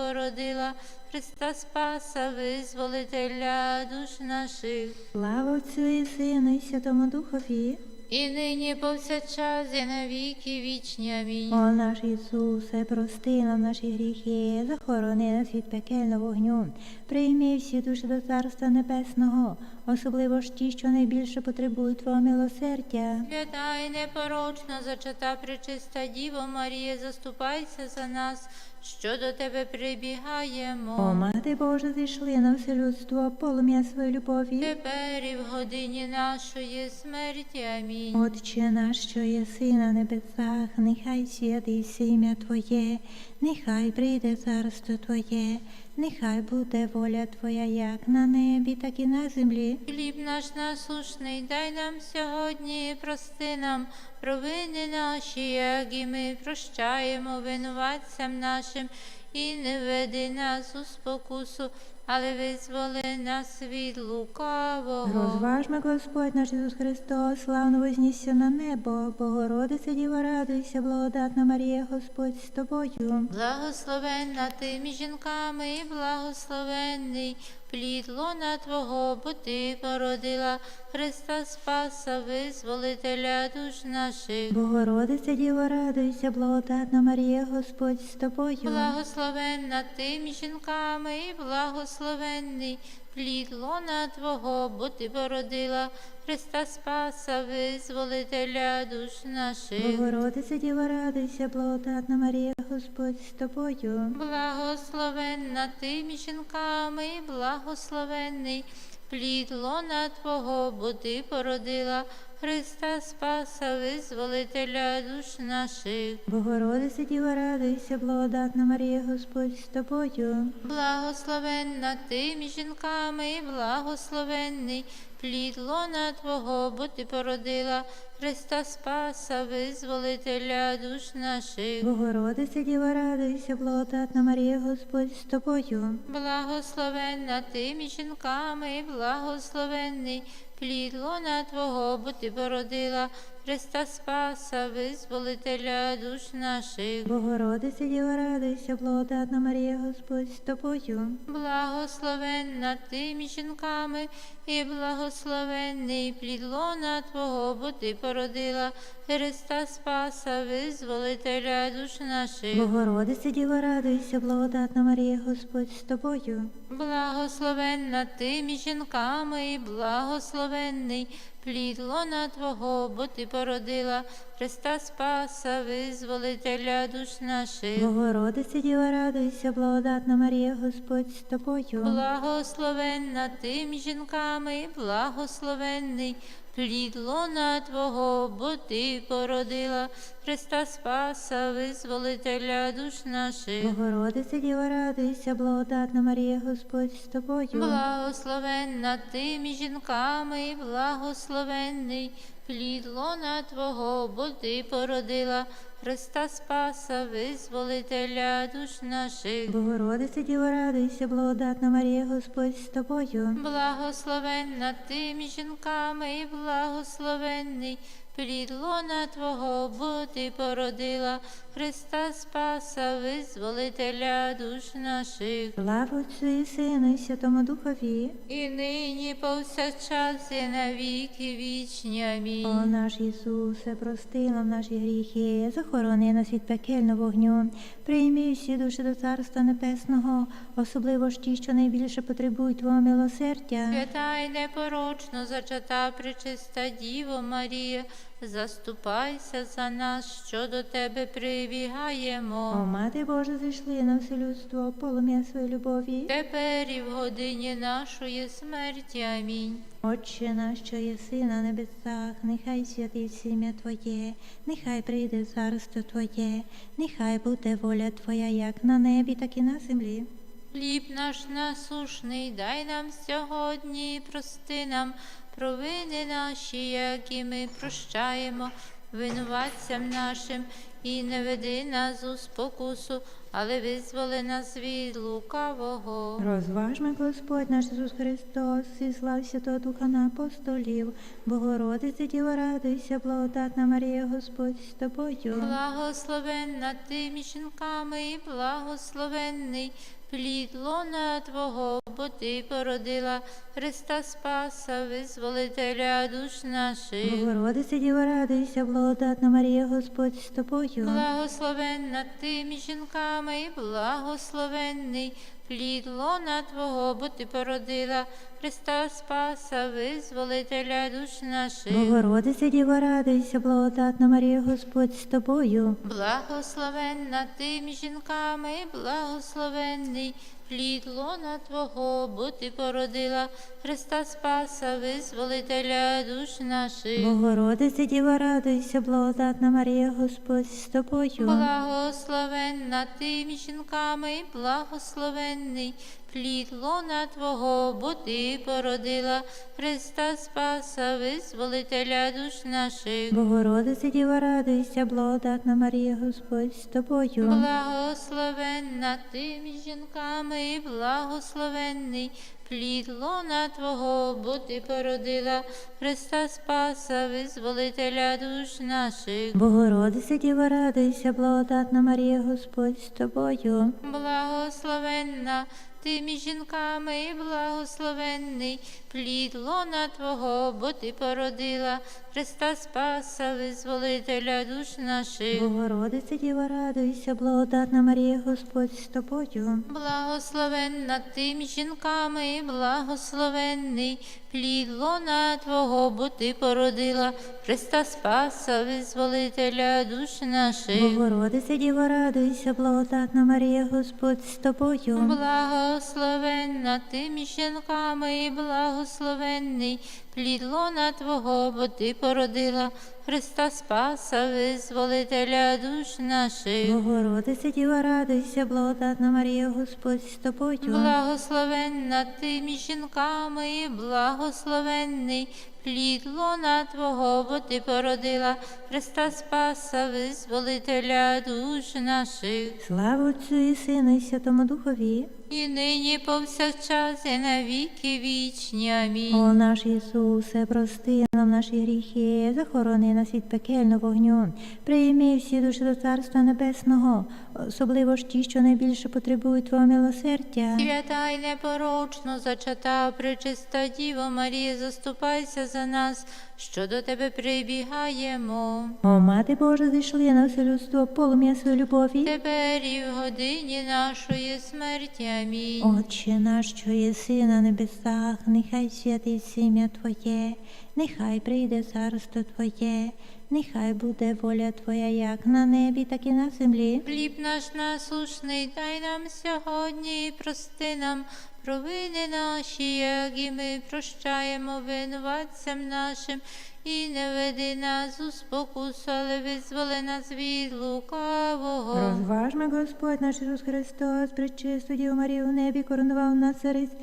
породила, Христа Спаса, визволителя душ наших. Слава Отцю і Сину і Святому Духові. І нині повсякчас і на віки вічні. Амінь. О наш Ісусе, прости нам наші гріхи, захорони нас від пекельного вогню, прийми всі душі до Царства Небесного, особливо ж ті, що найбільше потребують Твого милосердя. Свята і непорочна зачата пречиста Діво Марія, заступайся за нас, що до тебе прибігаємо. О, Мати Божа, зійшли на все людство, полум'я своєї любові. Тепер і в годині нашої смерті. Амінь. Отче наш, що єси на небесах, нехай святиться ім'я Твоє, нехай прийде царство Твоє, нехай буде воля Твоя, як на небі, так і на землі. Хліб наш насушний, дай нам сьогодні, і прости нам провини наші, як і ми прощаємо винуватцям нашим, і не веди нас у спокусу, але визволи нас від лукавого. Розважмо, Господь наш Ісус Христос, славно вознісся на небо, Богородиця Діва, радуйся, благодатна Марія, Господь з тобою. Благословенна ти між жінками, і благословенний плід лона Твого, бо ти породила Христа Спаса, визволителя душ наших. Богородиця Діво, радуйся, благодатна Марія, Господь з тобою. Благословенна ти між жінками, і благословенний плід лона Твого, бо ти породила Христа Спаса, визволителя душ наших. Богородиця Діва, радуйся, благодатна Марія, Господь з тобою. Благословенна ти між жінками, благословенний плід лона Твого, бо ти породила Христа Спаса, визволителя душ наших. Богородице Діва, радуйся, благодатна Марія, Господь з тобою. Благословенна ти між жінками, і благословенний плід лона Твого, бо ти породила Христа Спаса, визволителя душ наших. Богородиця Діва, радуйся, благодатна Марія, Господь з тобою. Благословенна ти між жінками, благословенний плід лона Твого, бо ти породила Христа Спаса, визволителя душ наших. Богородиця Діва, радуйся, благодатна Марія, Господь з тобою. Благословенна ти між жінками, і благословенний плід лона Твого, бо ти породила Христа Спаса, визволителя душ наших. Богородиця Діва, радуйся, благодатна Марія, Господь з тобою. Благословенна ти між жінками, і благословенний плід лона Твого, бо ти породила Христа Спаса, визволителя душ наших. Богородиця Діва, радуйся, благодатна Марія, Господь з тобою. Благословенна ти між жінками, і благословенний плід лона Твого, бо ти породила Христа Спаса, визволителя душ наших. Богородице, Діва, радуйся, благодатна Марія, Господь з тобою. Благословенна ти між жінками, благословенний плід лона Твого, бо ти породила Христа Спаса, визволителя душ наших. Богородице Діво, радуйся, благодатна Марія, Господь з тобою. Благословенна ти між жінками, і благословенний плід лона Твого, бо ти породила Христа Спаса, визволителя душ наших. Слава і Сину і Святому Духові. І нині повсякчас і на віки вічні. Амінь. О наш Ісусе, прости нам наші гріхи, захорони нас від пекельного вогню, прийми всі душі до Царства Небесного, особливо ж ті, що найбільше потребують Твого милосердя. Свята й непорочно зачата пречиста Діво Марія, заступайся за нас, що до тебе О, прибігаємо. Мати Божа, зійшли на все людство, полум'я своєї любові. Тепер і в годині нашої смерті. Амінь. Отче наш, що єси на небесах, нехай святиться ім'я Твоє, нехай прийде царство Твоє, нехай буде воля Твоя, як на небі, так і на землі. Хліб наш насушний, дай нам сьогодні, і прости нам провини наші, які ми прощаємо винуватцям нашим, і не веди нас у спокусу, але визволи нас від лукавого. Розважми, Господь наш Ісус Христос, і слав Святого Духа на апостолів, Богородице Діво, радуйся, благодатна Марія, Господь з тобою. Благословенна ти між жінками і благословенний плід лона Твого, бо ти породила Христа Спаса, визволителя душ наших. Богородице Діво, радуйся, благодатна Марія, Господь з тобою. Благословенна ти між жінками і благословенний плід лона Твого, бо ти породила Христа Спаса, визволителя душ наших. Богородице Діво, радуйся, благодатна Марія, Господь з тобою. Благословенна ти між жінками, благословенний плід лона Твого, бо ти породила Христа Спаса, визволителя душ наших. Богородице Діва, радуйся, благодатна Марія, Господь з тобою. Благословенна ти між жінками, благословенний плід лона Твого, бо ти породила Христа Спаса, визволителя душ наших. Богородице Діво, радуйся, благодатна Марія, Господь з тобою. Благословенна ти між жінками, і благословенний плід лона Твого, бо ти породила Христа Спаса, визволителя душ наших. Богородице Діво, радуйся, благодатна Марія, Господь з тобою. Благословенна ти між жінками, благословенний плід лона Твого, бо ти породила Христа Спаса, визволителя душ наших. Богородице Діво, радуйся, благодатна Марія, Господь з тобою. Благословенна ти між жінками, благословенний плід лона Твого, бо ти породила Христа Спаса, визволителя душ наших. Богородице Діво, радуйся, благодатна Марія, Господь з тобою. Благословенна ти між жінками, благословенний плід лона Твого, бо ти породила Христа Спаса, визволителя душ наших. Богородице Діво, радуйся, благодатна Марія, Господь з тобою. Благословенна ти між жінками, і благословенний плід лона Твого, бо ти породила Христа Спаса, визволителя душ наших. Слава Отцю і Сину, і Святому Духові. І нині повсякчас, і на віки вічні. Амінь. О наш Ісусе, прости нам наші гріхи, захорони нас від пекельного вогню, прийми всі душі до Царства Небесного, особливо ж ті, що найбільше потребують Твого милосердя. Свята й непорочно зачата, пречиста Діво Марія, заступайся за нас, що до тебе прибігаємо. О, Мати Божа, зійшли на все людство полум'я своєї любові. Тепер і в годині нашої смерті. Амінь. Отче наш, що єси на небесах, нехай святиться ім'я Твоє, нехай прийде царство Твоє, нехай буде воля Твоя, як на небі, так і на землі. Хліб наш насушний, дай нам сьогодні і прости нам провини наші, як і ми прощаємо винуватцям нашим, і не веди нас у спокусу, але визволи нас від лукавого. Розважме Господь наш Ісус Христос, пречисту Діву Марію в небі, коронував на цариць,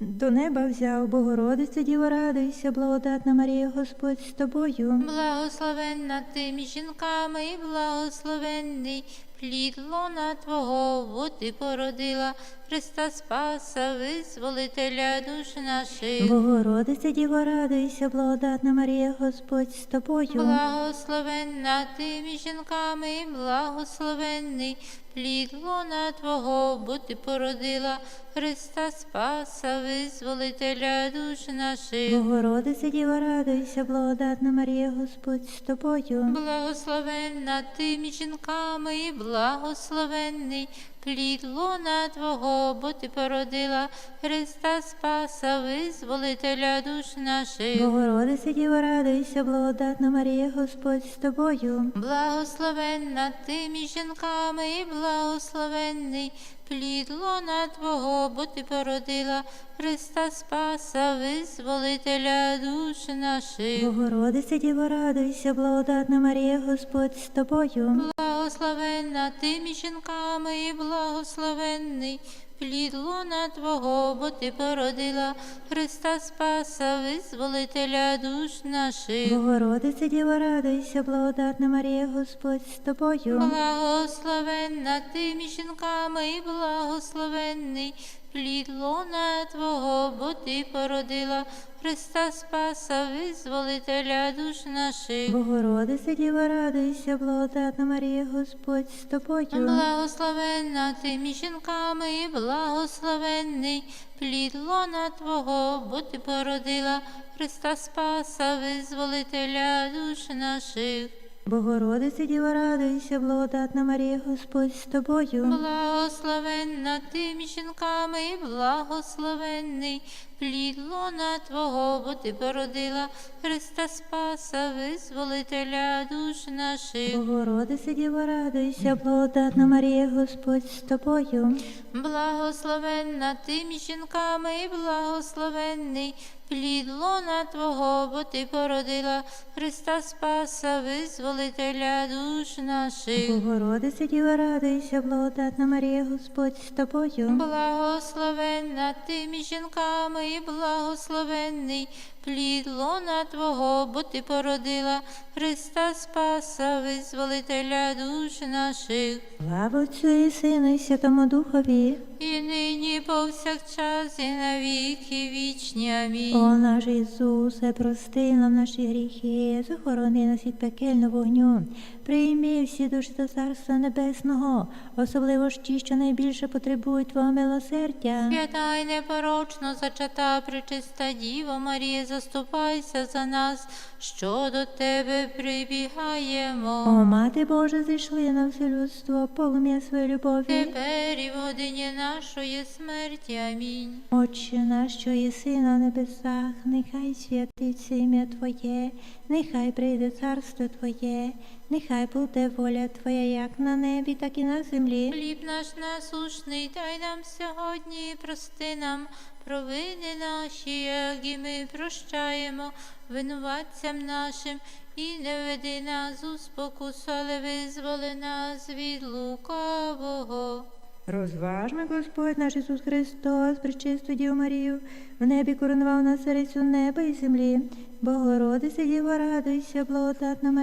до неба взяв, Богородице, Діво, радуйся, благодатна Марія, Господь з тобою. Благословенна ти між жінками і благословенний плід лона Твого, бо ти породила Христа Спаса, визволителя душ наших. Богородице, Діво, радуйся, благодатна Марія, Господь з тобою. Благословенна ти між жінками благословенний плід лона Твого, бо ти породила Христа Спаса, визволителя душ наших. Богородице, Діво, радуйся, благодатна Марія, Господь з тобою. Благословенна ти між жінками і благословенний плід лона Твого, бо ти породила Христа Спаса, визволителя душ наших. Богородице, Діво, радуйся, благодатна Марія, Господь з тобою. Благословенна ти між жінками і благословенний плід лона Твого, бо ти породила Христа Спаса, визволителя душ наших. Богородице, Діво, радуйся, благодатна Марія, Господь з тобою. Благословенна ти між жінками і благословенний плід лона Твого, бо Ти породила Христа Спаса, визволителя душ наших. Богородице Діво, радуйся, благодатна Марія, Господь з тобою. Благословенна ти між жінками і благословенний плід лона Твого, бо Ти породила Христа Спаса, визволителя душ наших. Богородице Діво, радуйся, благодатна Марія, Господь з тобою. Благословенна ти між жінками і благословенний плід лона Твого, бо Ти породила Христа Спаса, визволителя душ наших. Богородице Діво, радуйся, благодатна Марія, Господь з тобою. Благословенна ти між жінками і благословенний плід лона Твого, бо Ти породила Христа Спаса, визволителя душ наших. Богородице Діво, радуйся, благодатна Марія, Господь з тобою. Благословенна ти між жінками і благословенний плід лона Твого, бо Ти породила Христа Спаса, визволителя душ наших. Богородице Діво, радуйся, благодатна Марія, Господь з тобою. Благословенна ти між жінками і благословенний плід лона Твого, бо Ти породила Христа Спаса, визволителя душ наших. Слава Отцю і Сину і Святому Духові. І нині повсякчас і на віки вічні. Амінь. О наш Ісусе, прости нам наші гріхи, захорони нас від пекельного вогню, прийми всі душі до Царства Небесного, особливо ж ті, що найбільше потребують Твого милосердя. Свята й непорочно зачата пречиста Діво Марія, заступайся за нас, що до Тебе О, прибігаємо. Мати Божа, зійшли на все людство, полум'я своєї любові. Тепер і в годині нашої смерті. Амінь. Отче наш, що єси на небесах, нехай святиться ім'я Твоє, нехай прийде царство Твоє, нехай буде воля Твоя, як на небі, так і на землі. Хліб наш насушний, дай нам сьогодні, і прости нам провини наші, як і ми прощаємо винуватцям нашим, і не веди нас у спокусу, але визволи нас від лукавого. Розважми, Господь наш Ісус Христос, причисту Діву Марію, в небі коронував нас царицю неба і землі. Богородице, Діва, радуйся, благодатна Марія.